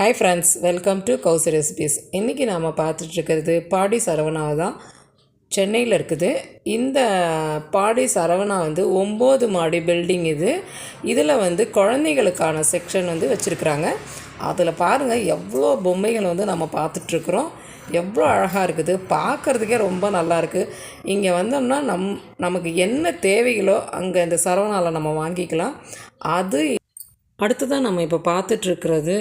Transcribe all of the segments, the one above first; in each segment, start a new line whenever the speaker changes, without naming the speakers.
Hi friends welcome to Kousi recipes இன்றைக்கி நாம் பார்த்துட்ருக்கிறது பாடி சரவணா தான். சென்னையில் இருக்குது. இந்த பாடி சரவணா வந்து ஒம்பது மாடி பில்டிங் இது. இதில் வந்து குழந்தைகளுக்கான செக்ஷன் வந்து வச்சுருக்குறாங்க. அதில் பாருங்கள் எவ்வளோ பொம்மைகள் வந்து நம்ம பார்த்துட்ருக்குறோம். எவ்வளோ அழகாக இருக்குது. பார்க்குறதுக்கே ரொம்ப நல்லா இருக்குது இங்கே வந்தோம்னா நம் நமக்கு என்ன தேவைகளோ அங்கே இந்த சரவணாவில் நம்ம வாங்கிக்கலாம். அது அடுத்ததாக நம்ம இப்போ பார்த்துட்ருக்கிறது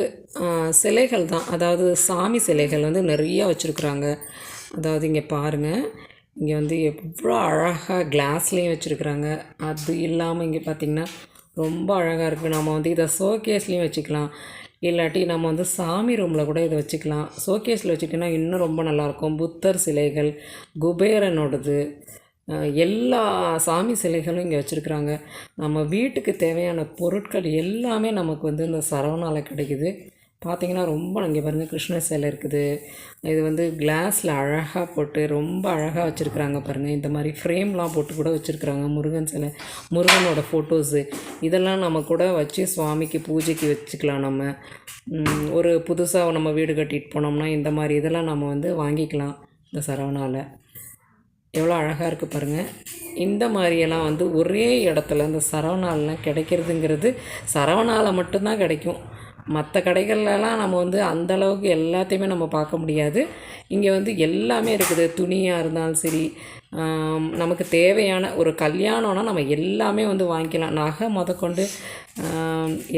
சிலைகள் தான். அதாவது சாமி சிலைகள் வந்து நிறையா வச்சுருக்குறாங்க. அதாவது இங்கே பாருங்கள் இங்கே வந்து எவ்வளோ அழகாக கிளாஸ்லேயும் வச்சுருக்குறாங்க. அது இல்லாமல் இங்கே பார்த்திங்கன்னா ரொம்ப அழகாக இருக்குது நம்ம வந்து இதை ஷோகேஸ்லேயும் வச்சுக்கலாம். இல்லாட்டி நம்ம வந்து சாமி ரூமில் கூட இதை வச்சுக்கலாம். ஷோகேஸில் வச்சுக்கிட்டோன்னா இன்னும் ரொம்ப நல்லாயிருக்கும் புத்தர் சிலைகள் குபேரனோடது எல்லா சாமி சிலைகளும் இங்கே வச்சுருக்குறாங்க. நம்ம வீட்டுக்கு தேவையான பொருட்கள் எல்லாமே நமக்கு வந்து இந்த சரவணால கிடைக்குது. பார்த்தீங்கன்னா ரொம்ப இங்கே பாருங்கள் கிருஷ்ண சிலை இருக்குது. இது வந்து கிளாஸில் அழகாக போட்டு ரொம்ப அழகாக வச்சுருக்குறாங்க பாருங்கள் இந்த மாதிரி ஃப்ரேம்லாம் போட்டு கூட வச்சுருக்குறாங்க முருகன் சிலை முருகனோட ஃபோட்டோஸு இதெல்லாம் நம்ம கூட வச்சு சுவாமிக்கு பூஜைக்கு வச்சுக்கலாம் நம்ம. ஒரு புதுசாக நம்ம வீடு கட்டிட்டு போனோம்னா இந்த மாதிரி இதெல்லாம் நம்ம வந்து வாங்கிக்கலாம் இந்த சரவணாவில் எவ்வளோ அழகாக இருக்குது பாருங்கள் இந்த மாதிரியெல்லாம் வந்து ஒரே இடத்துல இந்த சரவணாலெலாம் கிடைக்கிறதுங்கிறது சரவணாவில் மட்டும்தான் கிடைக்கும். மற்ற கடைகள்லலாம் நம்ம வந்து அந்த அளவுக்கு எல்லாத்தையுமே நம்ம பார்க்க முடியாது. இங்கே வந்து எல்லாமே இருக்குது. துணியாக இருந்தாலும் சரி நமக்கு தேவையான ஒரு கல்யாணம்னா நம்ம எல்லாமே வந்து வாங்கிக்கலாம். நகை முதற்கொண்டு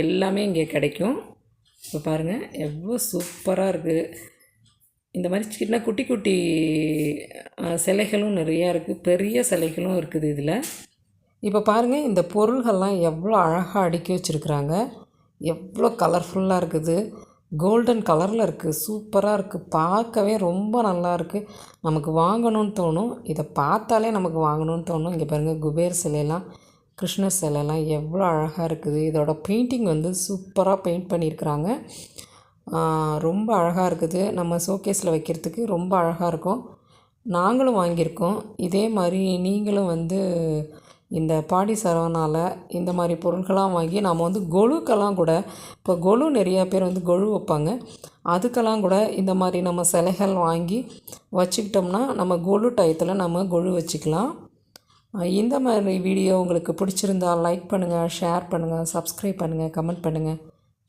எல்லாமே இங்கே கிடைக்கும். இப்போ பாருங்கள் எவ்வளோ சூப்பராக இருக்குது இந்த மாதிரி சின்ன குட்டி குட்டி சிலைகளும் நிறையா இருக்குது பெரிய சிலைகளும் இருக்குது இதில். இப்போ பாருங்கள் இந்த பொருள்கள்லாம் எவ்வளோ அழகாக அடுக்கி வச்சுருக்குறாங்க. எவ்வளோ கலர்ஃபுல்லாக இருக்குது. கோல்டன் கலரில் இருக்குது சூப்பராக இருக்குது பார்க்கவே ரொம்ப நல்லா இருக்குது நமக்கு வாங்கணும்னு தோணும். இதை பார்த்தாலே நமக்கு வாங்கணும்னு தோணும். இங்கே பாருங்கள் குபேர் சிலையெல்லாம் கிருஷ்ணர் சிலையெல்லாம் எவ்வளோ அழகாக இருக்குது. இதோட பெயிண்டிங் வந்து சூப்பராக பெயிண்ட் பண்ணியிருக்கிறாங்க. ரொம்ப அழகாக இருக்குது. நம்ம ஷோகேஸில் வைக்கிறதுக்கு ரொம்ப அழகாக இருக்கும். நாங்களும் வாங்கியிருக்கோம். இதே மாதிரி நீங்களும் வந்து இந்த பாடி சரவணால இந்த மாதிரி பொருட்கள்லாம் வாங்கி நாம் வந்து கொலுக்கெல்லாம் கூட இப்போ கொலு நிறையா பேர் வந்து கொலு வைப்பாங்க. அதுக்கெல்லாம் கூட இந்த மாதிரி நம்ம சிலைகள் வாங்கி வச்சுக்கிட்டோம்னா நம்ம கொலு டயத்தில் நம்ம கொலு வச்சுக்கலாம். இந்த மாதிரி வீடியோ உங்களுக்கு பிடிச்சிருந்தா லைக் பண்ணுங்கள் ஷேர் பண்ணுங்கள் சப்ஸ்கிரைப் பண்ணுங்கள் கமெண்ட் பண்ணுங்கள்